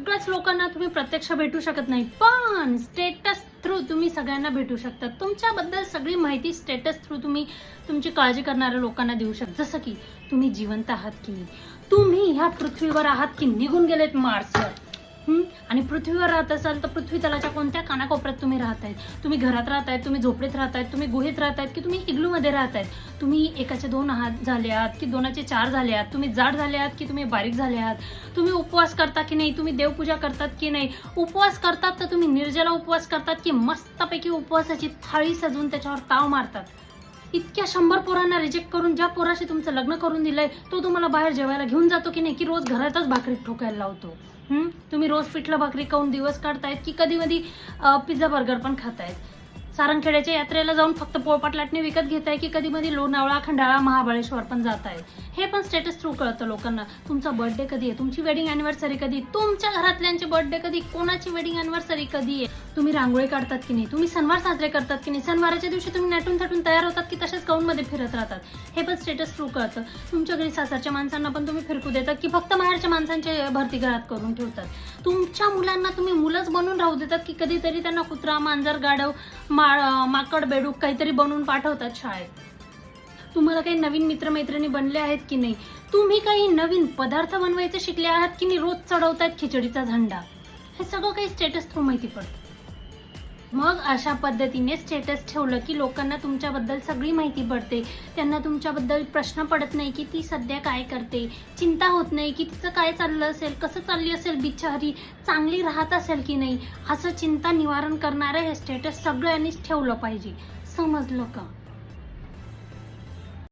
सगळ्याच लोकांना तुम्ही प्रत्यक्ष भेटू शकत नाही पण स्टेटस थ्रू तुम्ही सगळ्यांना भेटू शकता. तुमच्याबद्दल सगळी माहिती स्टेटस थ्रू तुम्ही तुमची काळजी करणाऱ्या लोकांना देऊ शकता. जसं की तुम्ही जिवंत आहात की नाही. तुम्ही ह्या पृथ्वीवर आहात की निघून गेलेत मार्सवर आणि पृथ्वीवर राहत असाल तर पृथ्वी तलाच्या कोणत्या कानाकोपऱ्यात तुम्ही राहत आहेत तुम्ही घरात राहत आहेत तुम्ही झोपडीत राहत आहेत तुम्ही गुहेत राहत आहेत की तुम्ही इग्लूमध्ये राहत आहेत तुम्ही एकाचे दोन हात झाले आहात की दोनाचे चार झाले आहात? तुम्ही जाड झाले आहात की तुम्ही बारीक झाले आहात? तुम्ही उपवास करता की नाही? तुम्ही देवपूजा करतात की नाही? उपवास करतात तर तुम्ही निर्जला उपवास करतात की मस्तपैकी उपवासाची थाळी सजून त्याच्यावर ताव मारतात? इतक्या शंभर पोरांना रिजेक्ट करून ज्या पोराशी तुमचं लग्न करून दिलंय तो तुम्हाला बाहेर जेवायला घेऊन जातो की नाही? की रोज घरातच भाकरी ठोकायला लावतो? तुम्ही रोज पिठलं भाकरी खाऊन दिवस काढतायत की कधी कधी पिझ्झा बर्गर पण खातायत? सारंगखेड्याच्या यात्रेला जाऊन फक्त पोळपाट लाटणे विकत घेताय की कधी कधी लोणावळा खंडाळा महाबळेश्वर पण जात आहे हे पण स्टेटस थ्रू कळतं लोकांना. तुमचा बर्थडे कधी आहे? तुमची वेडिंग अॅनिव्हर्सरी कधी तुमच्या घरातल्यांचे बर्थडे कधी कोणाची वेडिंग अॅनिव्हर्सरी कधी आहे? तुम्ही रांगोळी काढतात की नाही? तुम्ही सणवार साजरे करतात की नाही? सणवाराच्या दिवशी तुम्ही नटून थटून तयार होतात की तसेच गाऊनमध्ये फिरत राहतात? हे पण स्टेटस थ्रू कळतं. तुमच्या घरी सासरच्या माणसांना पण तुम्ही फिरकू देतात की फक्त बाहेरच्या माणसांचे भरती घरात करून ठेवतात? तुमच्या मुलांना तुम्ही मुलंच बनवून राहू देतात की कधीतरी त्यांना कुत्रा मांजर गाढव माळ माकड बेडूक काहीतरी बनवून पाठवतात शाळेत. तुम्हाला काही नवीन मित्रमैत्रिणी बनले आहेत की नाही? तुम्ही काही नवीन पदार्थ बनवायचे शिकले आहात की नाही? रोज चढवतायत खिचडीचा झंडा. हे सगळं काही स्टेटस थ्रू माहिती पडतं. मग अशा पद्धतीने स्टेटस ठेवलं की लोकांना तुमच्याबद्दल सगळी माहिती पडते. त्यांना तुमच्याबद्दल प्रश्न पडत नाही की ती सध्या काय करते. चिंता होत नाही की तिचं काय चाललं असेल कसं चालली असेल बिचारी चांगली राहत असेल की नाही असं चिंता निवारण करणारं हे स्टेटस सगळ्यांनीच ठेवलं पाहिजे. समजलं का?